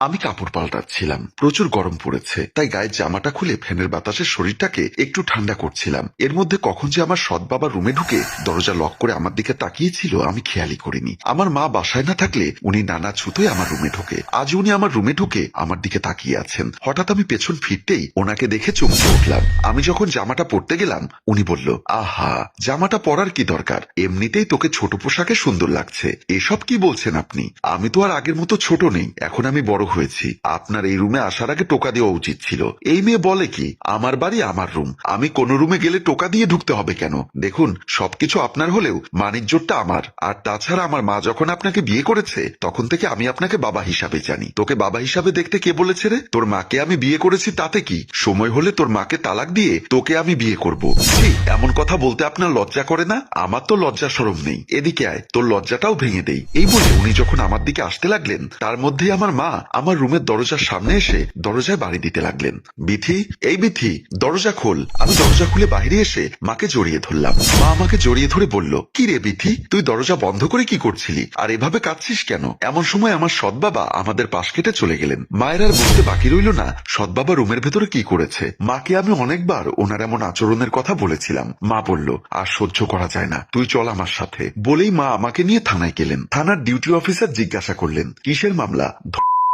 আমি কাপড় পাল্টাচ্ছিলাম, প্রচুর গরম পড়েছে, তাই গায়ের জামাটা খুলে ফ্যানের বাতাসে শরীরটাকে একটু ঠান্ডা করছিলাম। এর মধ্যে কখন যে আমার সৎ বাবা রুমে ঢুকে দরজা লক করে আমার দিকে তাকিয়েছিল, আমি খেয়ালই করিনি। আমার মা বাসায় না থাকলে উনি নানা ছুতোয় আমার রুমে ঢোকে। আজ উনি আমার রুমে ঢুকে আমার দিকে তাকিয়ে আছেন। হঠাৎ আমি পেছন ফিরতেই ওনাকে দেখে চমকে উঠলাম। আমি যখন জামাটা পরতে গেলাম, উনি বলল, আহা, জামাটা পরার কি দরকার? এমনিতেই তোকে ছোট পোশাকে সুন্দর লাগছে। এসব কি বলছেন আপনি? আমি তো আর আগের মতো ছোট নেই। এখন আমি বড় হয়েছি। আপনার এই রুমে আসার আগে টোকা দেওয়া উচিত ছিল। এই মেয়ে বলে কি, আমার বাড়ি আমার রুম। আমি কোন রুমে গেলে টোকা দিয়ে ঢুকতে হবে কেন? দেখুন, সবকিছু আপনার হলেও মানিজ্যটা আমার। আর তাছাড়া আমার মা যখন আপনাকে বিয়ে করেছে, তখন থেকে আমি আপনাকে বাবা হিসাবে জানি। তোকে বাবা হিসাবে দেখতে কে বলেছে রে? তোর মাকে আমি বিয়ে করেছি তাতে কি? সময় হলে তোর মাকে তালাক দিয়ে তোকে আমি বিয়ে করব। এমন কথা বলতে আপনার লজ্জা করে না? আমার তো লজ্জা সরম নেই। এদিকে আয়, তোর লজ্জাটাও ভেঙে দেই। এই বলে উনি যখন আমার দিকে আসতে লাগলেন, তার মধ্যেই আমার মা আমার রুমের দরজার সামনে এসে দরজায় বাড়ি দিতে লাগলেন। বিথি, এই বিথি, দরজা খোল। আমি দরজা খুলে বাইরে এসে মাকে জড়িয়ে ধরলাম। মা আমাকে জড়িয়ে ধরে বলল, কি রে বিথি, তুই দরজা বন্ধ করে কি করছিলি? আর এভাবে কাঁদছিস কেন? এমন সময় আমার সৎ বাবা আমাদের পাশ কেটে চলে গেলেন। মায়ের আর বলতে বাকি রইল না সৎ বাবা রুমের ভেতরে কি করেছে। মাকে আমি অনেকবার ওনার এমন আচরণের কথা বলেছিলাম। মা বলল, আর সহ্য করা যায় না, তুই চল আমার সাথে। বলেই মা আমাকে নিয়ে থানায় গেলেন। থানার ডিউটি অফিসার জিজ্ঞাসা করলেন, কিসের মামলা?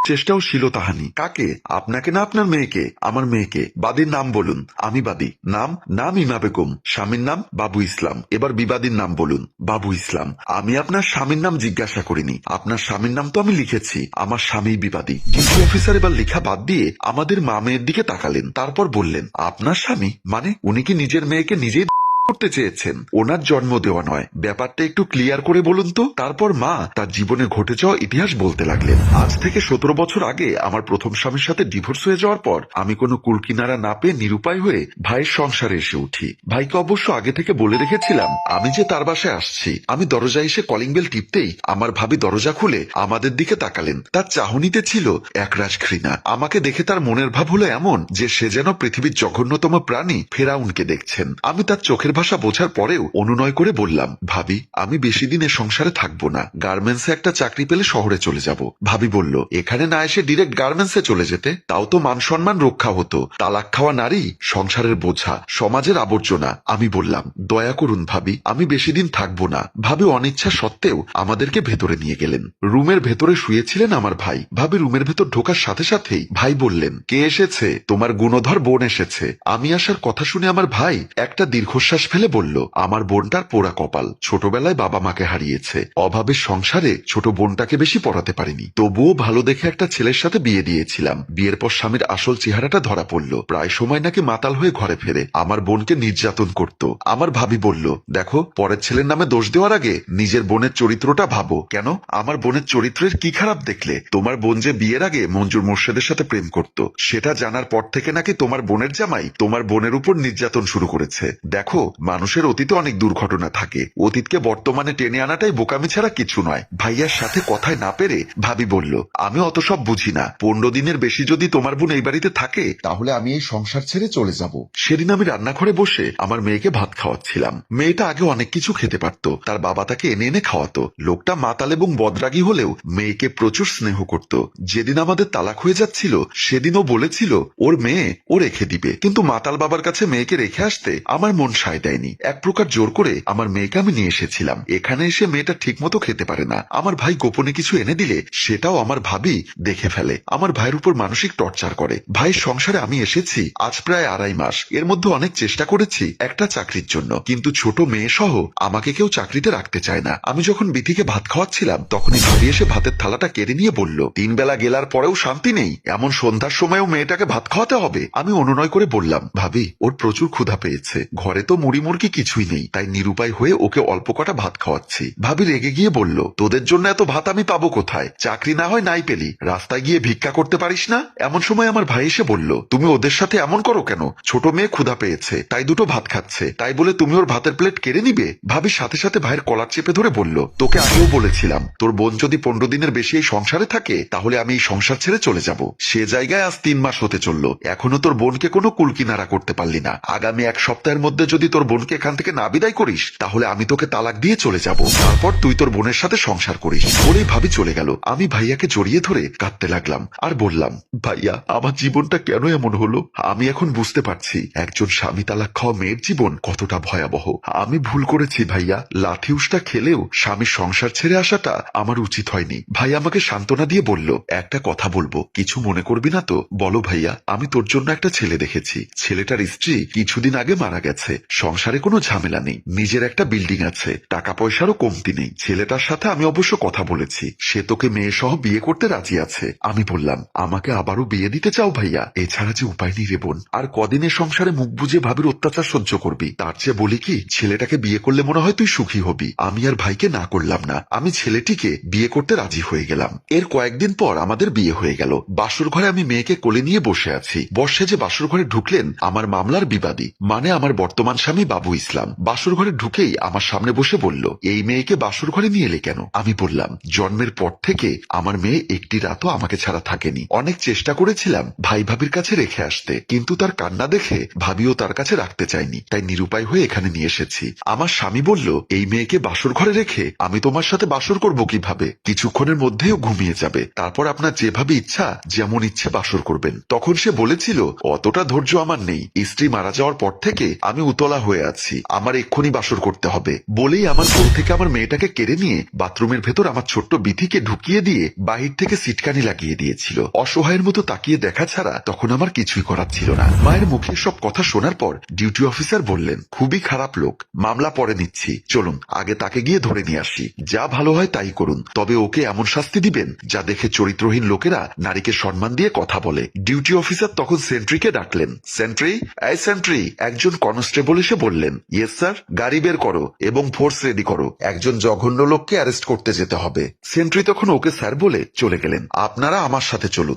চেষ্টাও ছিল তাহানি। কাকে? আপনাকে না আপনার মেয়েকে? আমার মেয়েকে। বাদীর নাম বলুন। আমি বাদী। নাম? নাম ইমা বেগম। স্বামীর নাম? বাবু ইসলাম। এবার বিবাদীর নাম বলুন। বাবু ইসলাম। আমি আপনার স্বামীর নাম জিজ্ঞাসা করিনি। আপনার স্বামীর নাম তো আমি লিখেছি। আমার স্বামী বিবাদী। ডিউটি অফিসার এবার লেখা বাদ দিয়ে আমাদের মা মেয়ের দিকে তাকালেন। তারপর বললেন, আপনার স্বামী? মানে উনি কি নিজের মেয়েকে নিজেই করতে চেয়েছেন। ওনার জন্ম দেওয়া নয়। ব্যাপারটা একটু ক্লিয়ার করে বলুন তো। তারপর মা তার জীবনে ঘটে যাওয়া ইতিহাস বলতে লাগলেন। আজ থেকে সতেরো বছর আগে আমার প্রথম স্বামীর সাথে ডিভোর্স হয়ে যাওয়ার পর আমি কোনো কুলকিনারা না পেয়ে নিরুপায় হয়ে ভাইয়ের সংসারে এসে উঠি। ভাইকে অবশ্য আগে থেকে বলে রেখেছিলাম, আমি যে তার বাসায় আসছি, আমি দরজায় এসে কলিং বেল টিপতেই আমার ভাবি দরজা খুলে আমাদের দিকে তাকালেন। তার চাহনিতে ছিল একরাশ ঘৃণা। আমাকে দেখে তার মনের ভাব হলো এমন যে সে যেন পৃথিবীর জঘন্যতম প্রাণী ফেরাউনকে দেখছেন। আমি তার চোখের ভাষা বোঝার পরেও অনুনয় করে বললাম, ভাবি, আমি বেশি দিন এ সংসারে থাকব না। গার্মেন্টসে একটা চাকরি পেলে শহরে চলে যাব। ভাবি বলল, এখানে না এসে ডিরেক্ট গার্মেন্টসে চলে যেতে? তাও তো মান সম্মান রক্ষা হতো। তালাক খাওয়া নারী, সংসারের বোঝা, সমাজের আবর্জনা। আমি বললাম, দয়া করুন ভাবি, আমি বেশি দিন থাকব না। ভাবি অনিচ্ছা সত্ত্বেও আমাদেরকে ভেতরে নিয়ে গেলেন। রুমের ভেতরে শুয়েছিলেন আমার ভাই। ভাবি রুমের ভেতর ঢোকার সাথে সাথেই ভাই বললেন, কে এসেছে? তোমার গুণধর বোন এসেছে। আমি আসার কথা শুনে আমার ভাই একটা দীর্ঘশ্বাস ফেলে বলল, আমার বোনটার পোড়া কপাল। ছোটবেলায় বাবা মাকে হারিয়েছে। অভাবের সংসারে ছোট বোনটাকে বেশি পড়াতে পারিনি। তবুও ভালো দেখে একটা ছেলের সাথে বিয়ে দিয়েছিলাম। বিয়ের পর স্বামীর আসল চেহারাটা ধরা পড়ল। প্রায় সময় নাকি মাতাল হয়ে ঘরে ফেরে। আমার বোনকে নির্যাতন করত। আমার ভাবি বলল, দেখো, পরের ছেলের নামে দোষ দেওয়ার আগে নিজের বোনের চরিত্রটা ভাবো। কেন? আমার বোনের চরিত্রের কি খারাপ দেখলে? তোমার বোন যে বিয়ের আগে মঞ্জুর মোর্শেদের সাথে প্রেম করত, সেটা জানার পর থেকে নাকি তোমার বোনের জামাই তোমার বোনের উপর নির্যাতন শুরু করেছে। দেখো মানুষের অতীতে অনেক দুর্ঘটনা থাকে। অতীতকে বর্তমানে টেনে আনাটাই বোকামি ছাড়া কিছু নয়। ভাইয়ার সাথে কথায় না পেরে ভাবি বলল, আমি অত সব বুঝি না। পনেরো দিনের বেশি যদি তোমার বোন এই বাড়িতে থাকে, তাহলে আমি এই সংসার ছেড়ে চলে যাব। সেদিন আমি রান্নাঘরে বসে আমার মেয়েকে ভাত খাওয়াচ্ছিলাম। মেয়েটা আগে অনেক কিছু খেতে পারত। তার বাবা তাকে এনে এনে খাওয়াতো। লোকটা মাতাল এবং বদরাগী হলেও মেয়েকে প্রচুর স্নেহ করত। যেদিন আমাদের তালাক হয়ে যাচ্ছিল, সেদিনও বলেছিল, ওর মেয়ে ও রেখে দিবে। কিন্তু মাতাল বাবার কাছে মেয়েকে রেখে আসতে আমার মন সায় দেয়নি। এক প্রকার জোর করে আমার মেয়েকে আমি নিয়ে এসেছিলাম। এখানে এসে মেয়েটা ঠিক মতো খেতে পারে না। আমার ভাই গোপনে কিছু এনে দিলে সেটাও আমার ভাবি দেখে ফেলে। আমার ভাইয়ের উপর মানসিক টর্চার করে। ভাইয়ের সংসারে আমি এসেছি আজ প্রায় আড়াই মাস। এর মধ্যে অনেক চেষ্টা করেছি একটা চাকরির জন্য। কিন্তু ছোট মেয়ে সহ আমাকে কেউ চাকরিতে রাখতে চায় না। আমি যখন বিথিকে ভাত খাওয়াচ্ছিলাম, তখনই ভাবি এসে ভাতের থালাটা কেড়ে নিয়ে বলল তিন বেলা গেলার পরেও শান্তি নেই। এমন সন্ধ্যার সময়ও মেয়েটাকে ভাত খাওয়াতে হবে? আমি অনুনয় করে বললাম, ভাবি, ওর প্রচুর ক্ষুধা পেয়েছে। ঘরে তো মুড়ি মুরগি কিছুই নেই। তাই নিরুপায় হয়ে ওকে অল্প কটা ভাত খাওয়াচ্ছি। ভাবি রেগে গিয়ে বলল, তোদের জন্য এত ভাত আমি পাবো কোথায়? চাকরি না হয় নাই পেলি। রাস্তায় গিয়ে ভিক্ষা করতে পারিস না? এমন সময় আমার ভাই এসে বলল, তুমি ওদের সাথে এমন করো কেন? ছোট মেয়ে ক্ষুধা পেয়েছে, তাই দুটো ভাত খাচ্ছে। তাই বলে তুমি ওর ভাতের প্লেট কেড়ে নিবে? ভাবি সাথে সাথে ভাইয়ের কলার চেপে ধরে বলল, তোকে আগেও বলেছিলাম, তোর বোন যদি পনেরো দিনের বেশি এই সংসারে থাকে, তাহলে আমি এই সংসার ছেড়ে চলে যাব। সে জায়গায় আজ তিন মাস হতে চলল। এখনও তোর বোনকে কোনো কুলকিনারা করতে পারলি না। আগামী এক সপ্তাহের মধ্যে যদি তোর বোনকে এখান থেকে না বিদায় করিস, তাহলে আমি তোকে তালাক দিয়ে চলে যাব। তারপর তুই তোর বোনের সাথে সংসার করিস। বলেই ভাবি চলে গেল। আমি ভাইয়াকে জড়িয়ে ধরে কাঁদতে লাগলাম আর বললাম, ভাইয়া, আমার জীবনটা কেন এমন হলো? আমি এখন বুঝতে পারছি। একজন স্বামী তালাক খাওয়া মেয়ের জীবন কতটা ভয়াবহ। আমি ভুল করেছি ভাইয়া। লাঠি উষ্টা খেলেও স্বামীর সংসার ছেড়ে আসাটা আমার উচিত হয়নি। ভাই আমাকে সান্ত্বনা দিয়ে বলল, একটা কথা বলব। কিছু মনে করবি না তো? বলো ভাইয়া, আমি তোর জন্য একটা ছেলে দেখেছি। ছেলেটার স্ত্রী কিছুদিন আগে মারা গেছে। সংসারে কোনো ঝামেলা নেই। নিজের একটা বিল্ডিং আছে। টাকা পয়সারও কমতি নেই। ছেলেটার সাথে আমি অবশ্য কথা বলেছি। সে তোকে মেয়ে সহ বিয়ে করতে রাজি আছে। আমি বললাম, আমাকে আবারও বিয়ে দিতে চাও ভাইয়া? এছাড়া যে উপায় নেই রে বোন। আর কদিনের সংসারে মুখ বুঝে ভাবির অত্যাচার সহ্য করবি। তার চেয়ে বলি কি, ছেলেটাকে বিয়ে করলে মনে হয় তুই সুখী হবি। আমি আর ভাইকে না করলাম না। আমি ছেলেটিকে বিয়ে করতে রাজি হয়ে গেলাম। এর কয়েকদিন পর আমাদের বিয়ে হয়ে গেল। বাসুর ঘরে আমি মেয়েকে কোলে নিয়ে বসে আছি। বর্ষে যে বাসুর ঘরে ঢুকলেন, আমার মামলার বিবাদী। মানে আমার বর্তমান স্বামী বাবু ইসলাম। বাসুর ঘরে ঢুকেই আমার সামনে বসে বলল, এই মেয়েকে বাসুর ঘরে নিয়ে এলে কেন? আমি বললাম, জন্মের পর থেকে আমার মেয়ে একটি রাতও আমাকে ছাড়া থাকেনি। অনেক চেষ্টা করেছিলাম ভাই ভাবির কাছে রেখে আসতে, কিন্তু তার কান্না দেখে ভাবিও তার কাছে রাখতে চাইনি তাই নিরুপায় হয়ে এখানে নিয়ে এসেছি। আমার স্বামী বলল, এই মেয়েকে বাসর ঘরে রেখে আমি তোমার সাথে বাসর করব কীভাবে? কিছুক্ষণের মধ্যেও ঘুমিয়ে যাবে। তারপর আপনার যেভাবে ইচ্ছা, যেমন ইচ্ছে বাসর করবেন। তখন সে বলেছিল, অতটা ধৈর্য আমার নেই। স্ত্রী মারা যাওয়ার পর থেকে আমি উতলা হয়ে আছি। আমার এক্ষুনি বাসর করতে হবে। বলেই আমার কোল থেকে আমার মেয়েটাকে কেড়ে নিয়ে বাথরুমের ভেতর আমার ছোট্ট বিথিকে ঢুকিয়ে দিয়ে বাহির থেকে সিটকানি লাগিয়ে দিয়েছিল। অসহায়ের মতো তাকিয়ে দেখা ছাড়া তখন আমার কিছুই করার ছিল না। মায়ের মুখে সব কথা শোনার পর ডিউটি অফিসার বললেন, খুবই খারাপ লোক, মামলা পরে নিচ্ছি। চলুন, আগে তাকে গিয়ে ধরে নিয়ে আসি। যা ভালো হয় তাই করুন। তবে ওকে এমন শাস্তি দিবেন, যা দেখে চরিত্রহীন লোকেরা নারীকে সম্মান দিয়ে কথা বলে। ডিউটি অফিসার তখন সেন্ট্রিকে ডাকলেন, সেন্ট্রি, এই সেন্ট্রি, একজন কনস্টেবল এসে বললেন ইয়েস স্যার গাড়ি বের করো এবং ফোর্স রেডি করো। একজন জঘন্য লোককে অ্যারেস্ট করতে যেতে হবে। সেন্ট্রি তখন ওকে স্যার বলে চলে গেলেন। আপনারা আমার সাথে চলুন।